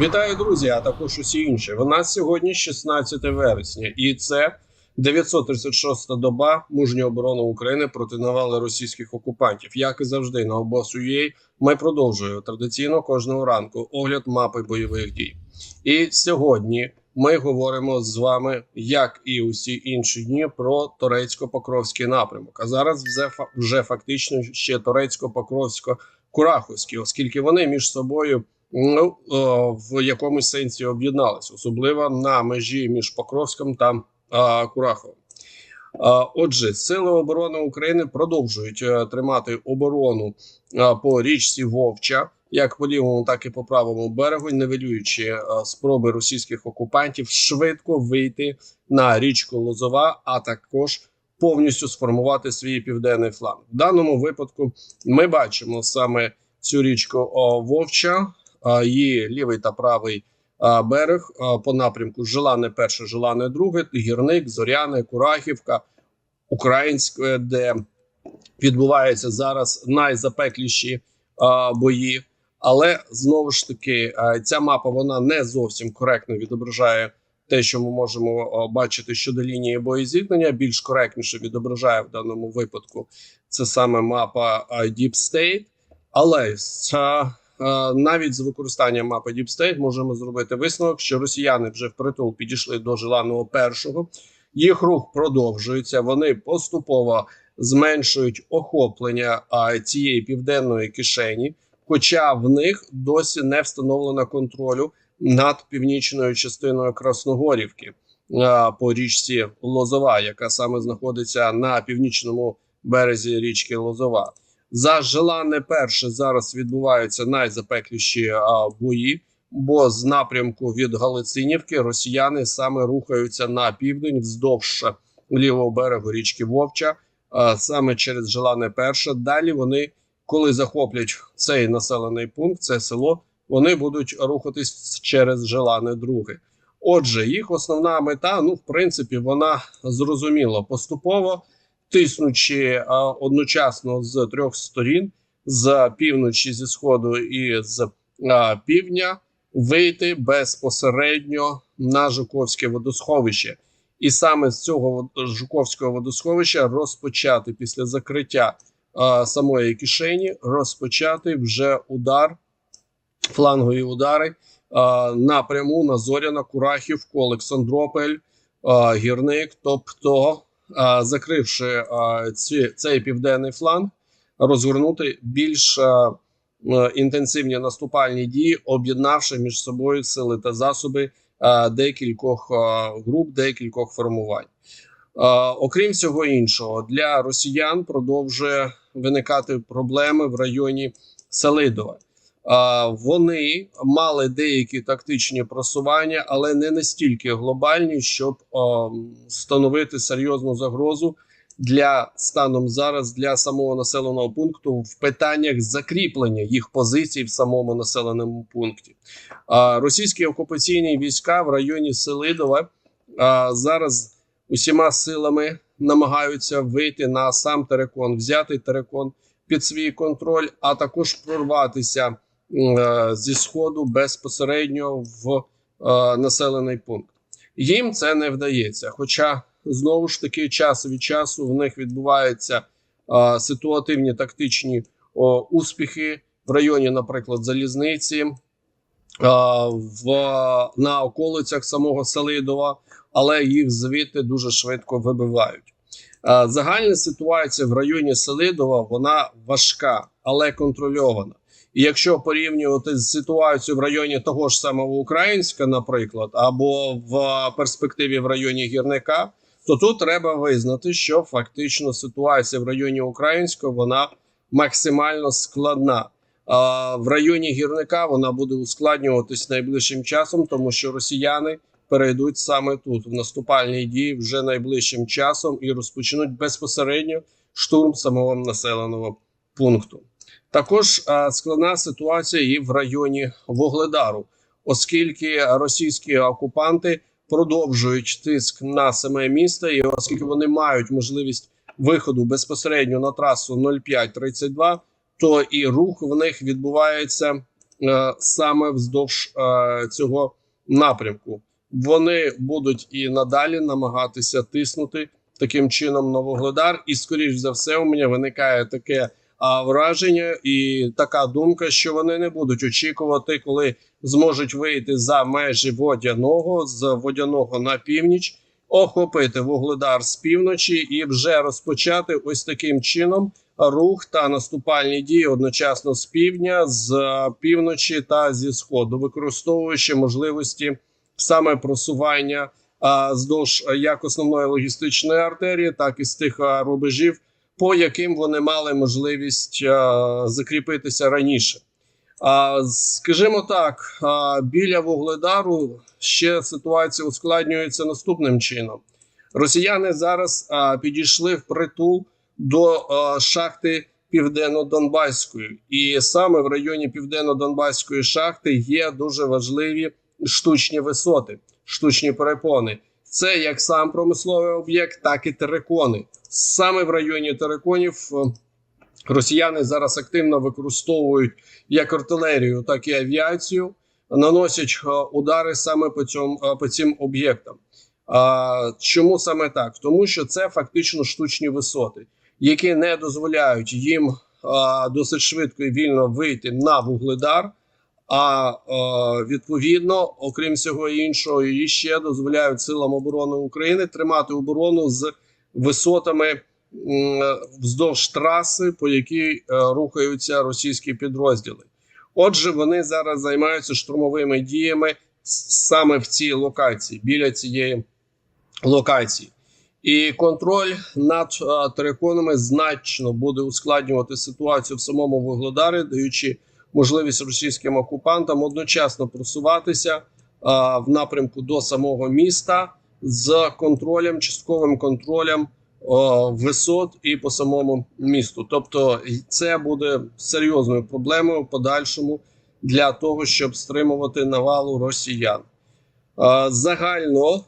Вітаю, друзі, а також усі інші. У нас сьогодні 16 вересня, і це 936-та доба мужньої оборони України проти навали російських окупантів. Як і завжди, на обосу.ua ми продовжуємо традиційно кожного ранку огляд мапи бойових дій. І сьогодні ми говоримо з вами, як і усі інші дні, про турецько-покровський напрямок. А зараз вже фактично ще турецько-покровсько-кураховський, оскільки вони між собою ну, в якомусь сенсі об'єдналися, особливо на межі між Покровськом та а, Кураховим. А, Отже, сили оборони України продовжують е, тримати оборону по річці Вовча, як по лівому, так і по правому берегу, нивелюючи е, спроби російських окупантів швидко вийти на річку Лозова, а також повністю сформувати свій південний фланг. В даному випадку ми бачимо саме цю річку Вовча, її лівий та правий берег по напрямку Желане перше, Желане друге, Гірник, Зоряне, Курахівка, Українське, де відбуваються зараз найзапекліші бої. Але знову ж таки, ця мапа вона не зовсім коректно відображає те, що ми можемо бачити щодо лінії боєзіткнення. Більш коректніше відображає в даному випадку це саме мапа Deep State. Але а, навіть з використанням мапи Deep State можемо зробити висновок, що росіяни вже впритул підійшли до желаного першого. Їх рух продовжується. Вони поступово зменшують охоплення а, цієї південної кишені, хоча в них досі не встановлено контролю над північною частиною Красногорівки а, по річці Лозова, яка саме знаходиться на північному березі річки Лозова. За Желане перше зараз відбуваються найзапекліші бої, бо з напрямку від Галицинівки росіяни саме рухаються на південь вздовж лівого берегу річки Вовча, а, саме через Желане перше. Далі вони, коли захоплять цей населений пункт, це село, вони будуть рухатись через Желане друге. Отже, їх основна мета, ну в принципі, вона зрозуміла поступово тиснучи а, одночасно з трьох сторін: з півночі, зі сходу і з а, півдня, вийти безпосередньо на Жуковське водосховище. І саме з цього Жуковського водосховища розпочати після закриття а, самої кишені, розпочати вже удар, флангові удари а, напряму на Зоряна, Курахівку, Олександрополь, а, Гірник, тобто закривши ці, цей південний фланг, розгорнути більш інтенсивні наступальні дії, об'єднавши між собою сили та засоби декількох груп, декількох формувань. Окрім всього іншого, для росіян продовжує виникати проблеми в районі Селидова. Вони мали деякі тактичні просування, але не настільки глобальні, щоб становити серйозну загрозу для станом зараз для самого населеного пункту в питаннях закріплення їх позицій в самому населеному пункті. Російські окупаційні війська в районі Селидова зараз усіма силами намагаються вийти на сам терекон, взяти терекон під свій контроль, а також прорватися зі сходу безпосередньо в е, населений пункт. Їм це не вдається. Хоча знову ж таки час від часу в них відбуваються е, ситуативні тактичні успіхи в районі, наприклад, залізниці, е, в на околицях самого Селидова, але їх звідти дуже швидко вибивають. Е, Загальна ситуація в районі Селидова вона важка, але контрольована. І якщо порівнювати з ситуацією в районі того ж самого Українська, наприклад, або в перспективі в районі гірника, то тут треба визнати, що фактично ситуація в районі Українського вона максимально складна. А в районі гірника вона буде ускладнюватись найближчим часом, тому що росіяни перейдуть саме тут в наступальні дії вже найближчим часом і розпочнуть безпосередньо штурм самого населеного пункту. Також складна ситуація і в районі Вогледару, оскільки російські окупанти продовжують тиск на саме місто, і оскільки вони мають можливість виходу безпосередньо на трасу 0532, то і рух в них відбувається е, саме вздовж е, цього напрямку. Вони будуть і надалі намагатися тиснути таким чином на Вугледар. І, скоріш за все, у мене виникає таке враження і така думка, що вони не будуть очікувати, коли зможуть вийти за межі водяного з водяного на північ, охопити вугледар з півночі і вже розпочати ось таким чином рух та наступальні дії одночасно з півдня, з півночі та зі сходу, використовуючи можливості саме просування здовж як основної логістичної артерії, так і з тих рубежів, по яким вони мали можливість а, закріпитися раніше. А, скажімо так, а, біля вугледару ще ситуація ускладнюється наступним чином. Росіяни зараз а, підійшли в притул до а, шахти Південно-Донбаської, і саме в районі Південно-Донбаської шахти є дуже важливі штучні висоти, штучні перепони. Це як сам промисловий об'єкт, так і терикони. Саме в районі териконів е, росіяни зараз активно використовують як артилерію, так і авіацію, наносять е, удари саме по цьому е, по цим об'єктам. Чому саме так? Тому що це фактично штучні висоти, які не дозволяють їм досить швидко і вільно вийти на вугледар. А е, відповідно, окрім всього іншого, і ще дозволяють силам оборони України тримати оборону з висотами вздовж траси, по якій е, рухаються російські підрозділи. Отже, вони зараз займаються штурмовими діями саме в цій локації, біля цієї локації. І контроль над е, териконами значно буде ускладнювати ситуацію в самому Вугледарі, даючи можливість російським окупантам одночасно просуватися а, в напрямку до самого міста з контролем, частковим контролем о, висот і по самому місту. Тобто, це буде серйозною проблемою в подальшому для того, щоб стримувати навалу росіян. А, загально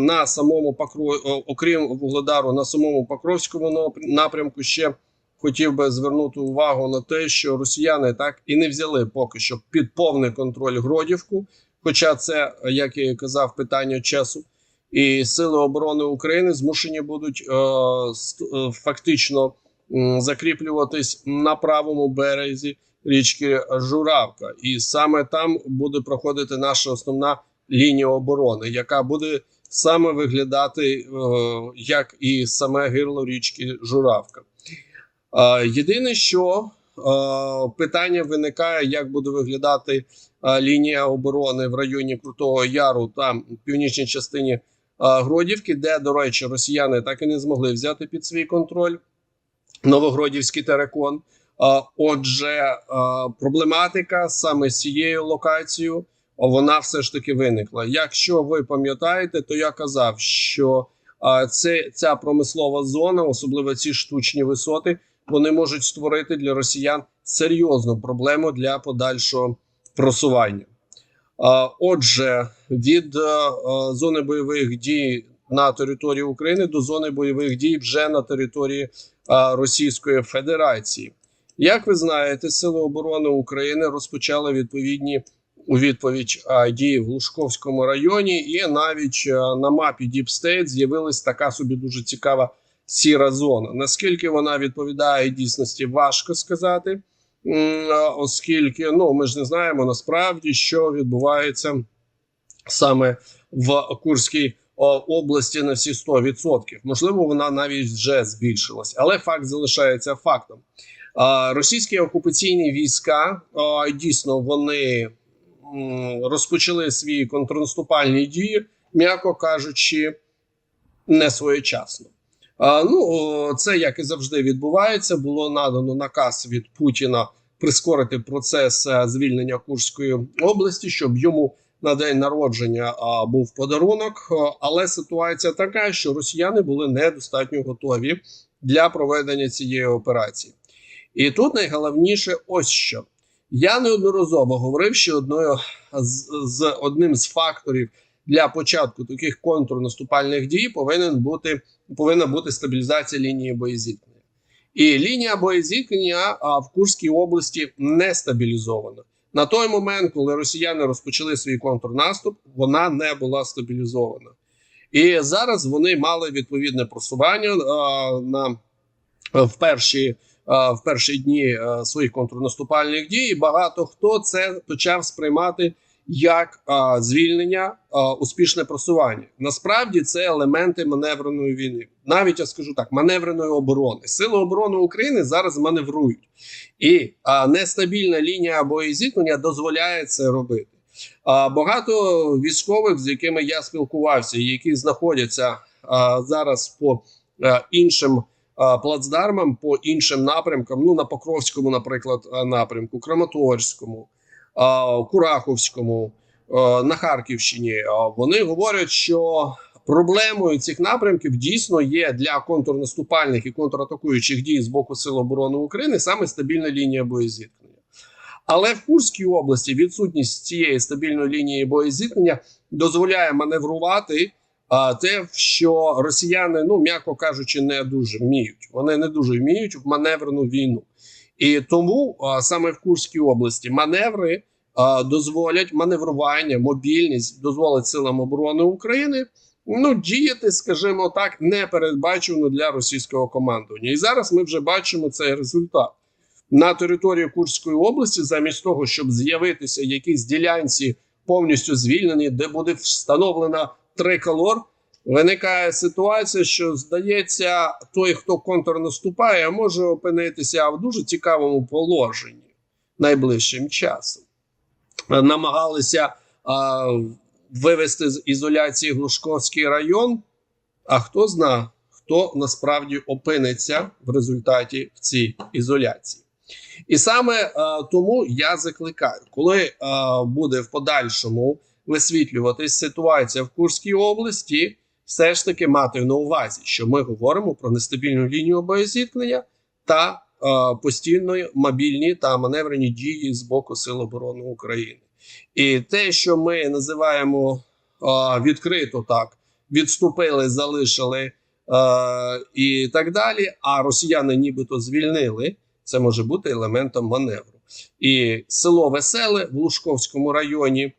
на самому покро... окрім вугледару, на самому Покровському напрямку ще хотів би звернути увагу на те, що росіяни так і не взяли поки що під повний контроль Гродівку. Хоча це, як я і казав, питання часу, і сили оборони України змушені будуть е, е фактично е, закріплюватись на правому березі річки Журавка, і саме там буде проходити наша основна лінія оборони, яка буде саме виглядати е, як і саме гирло річки Журавка. Єдине, що питання виникає, як буде виглядати лінія оборони в районі Крутого Яру та північній частині Гродівки, де, до речі, росіяни так і не змогли взяти під свій контроль Новогродівський терекон. Отже, проблематика саме з цією локацією вона все ж таки виникла. Якщо ви пам'ятаєте, то я казав, що це ця промислова зона, особливо ці штучні висоти вони можуть створити для росіян серйозну проблему для подальшого просування. Отже, від е, зони бойових дій на території України до зони бойових дій вже на території Російської Федерації. Як ви знаєте, Сили оборони України розпочали відповідні у відповідь дії в Глушковському районі, і навіть на мапі State з'явилась така собі дуже цікава сіра зона. Наскільки вона відповідає дійсності, важко сказати, оскільки ну ми ж не знаємо насправді, що відбувається саме в Курській області на всі 100%. Можливо, вона навіть вже збільшилась, але факт залишається фактом. Російські окупаційні війська дійсно вони розпочали свої контрнаступальні дії, м'яко кажучи, не своєчасно. Ну це як і завжди відбувається. Було надано наказ від Путіна прискорити процес е, звільнення Курської області, щоб йому на день народження був подарунок. Але ситуація така, що росіяни були недостатньо готові для проведення цієї операції. І тут найголовніше, ось що я неодноразово говорив, що одною з, з одним з факторів для початку таких контрнаступальних дій повинен бути повинна бути стабілізація лінії боєзіткнення. І лінія боєзіткнення в Курській області не стабілізована. На той момент, коли росіяни розпочали свій контрнаступ, вона не була стабілізована. І зараз вони мали відповідне просування а, на в перші. а, В перші дні а, своїх контрнаступальних дій і багато хто це почав сприймати як а, звільнення, а, успішне просування. Насправді це елементи маневреної війни. Навіть я скажу так: маневреної оборони. Сили оборони України зараз маневрують, і а, нестабільна лінія боєзіткнення дозволяє це робити. А, багато військових, з якими я спілкувався, які знаходяться а, зараз по а, іншим. Плацдармам по іншим напрямкам, ну на Покровському, наприклад, напрямку, Краматорському, а, Кураховському, на Харківщині. Вони говорять, що проблемою цих напрямків дійсно є для контрнаступальних і контратакуючих дій з боку Сил оборони України саме стабільна лінія боєзіткнення. Але в Курській області відсутність цієї стабільної лінії боєзіткнення дозволяє маневрувати. А те, що росіяни, ну м'яко кажучи, не дуже вміють. Вони не дуже вміють в маневрену війну, і тому саме в Курській області маневри дозволять маневрування, мобільність дозволить силам оборони України ну діяти, скажімо так, непередбачено для російського командування. І зараз ми вже бачимо цей результат на території Курської області, замість того, щоб з'явитися якісь ділянці повністю звільнені, де буде встановлена триколор. Виникає ситуація, що здається, той, хто контрнаступає, може опинитися в дуже цікавому положенні найближчим часом. Намагалися а, вивести з ізоляції Глушковський район. А хто зна, хто насправді опиниться в результаті в цій ізоляції. І саме е, тому я закликаю, коли е, буде в подальшому висвітлюватись ситуація в Курській області, все ж таки мати на увазі, що ми говоримо про нестабільну лінію боєзіткнення та е, постійно мобільні та маневрені дії з боку Сил оборони України. І те, що ми називаємо е, відкрито так, відступили, залишили е, і так далі. А росіяни нібито звільнили. Це може бути елементом маневру. І село Веселе в Лужковському районі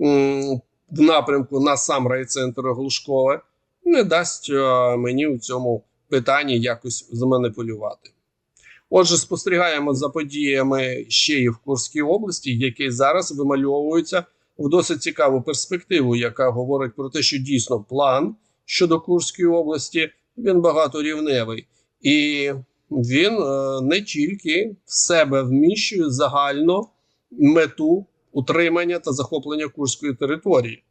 м, в напрямку на сам райцентр Глушкове не дасть е, мені у цьому питанні якось зманіпулювати. Отже, спостерігаємо за подіями ще і в Курській області, які зараз вимальовуються в досить цікаву перспективу, яка говорить про те, що дійсно план щодо Курської області він багаторівневий. І він е, не тільки в себе вміщує загальну мету утримання та захоплення курської території,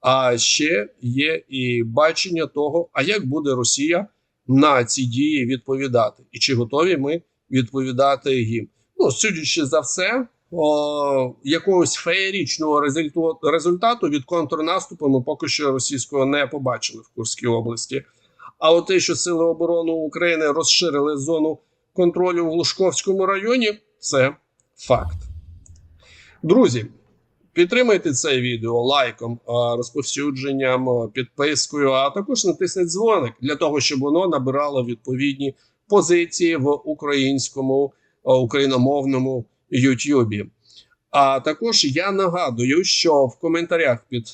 а ще є і бачення того, а як буде Росія на ці дії відповідати, і чи готові ми відповідати їм. Ну, судячи за все, о, якогось феєрічного результату, від контрнаступу ми поки що російського не побачили в Курській області. А от те, що Сили оборони України розширили зону контролю в Лужковському районі, це факт. Друзі, підтримайте це відео лайком, розповсюдженням, підпискою, а також натисніть дзвоник для того, щоб воно набирало відповідні позиції в українському україномовному Ютубі. А також я нагадую, що в коментарях під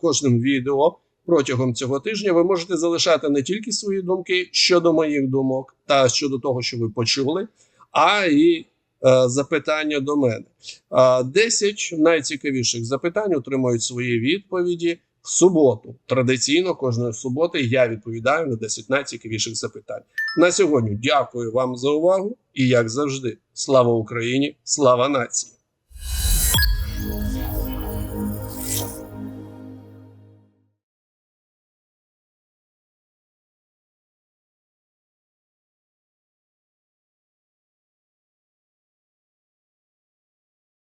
кожним відео протягом цього тижня ви можете залишати не тільки свої думки щодо моїх думок та щодо того, що ви почули, а і е, запитання до мене. Е, 10 найцікавіших запитань отримують свої відповіді в суботу. Традиційно кожної суботи я відповідаю на 10 найцікавіших запитань. На сьогодні дякую вам за увагу і, як завжди, слава Україні, слава нації!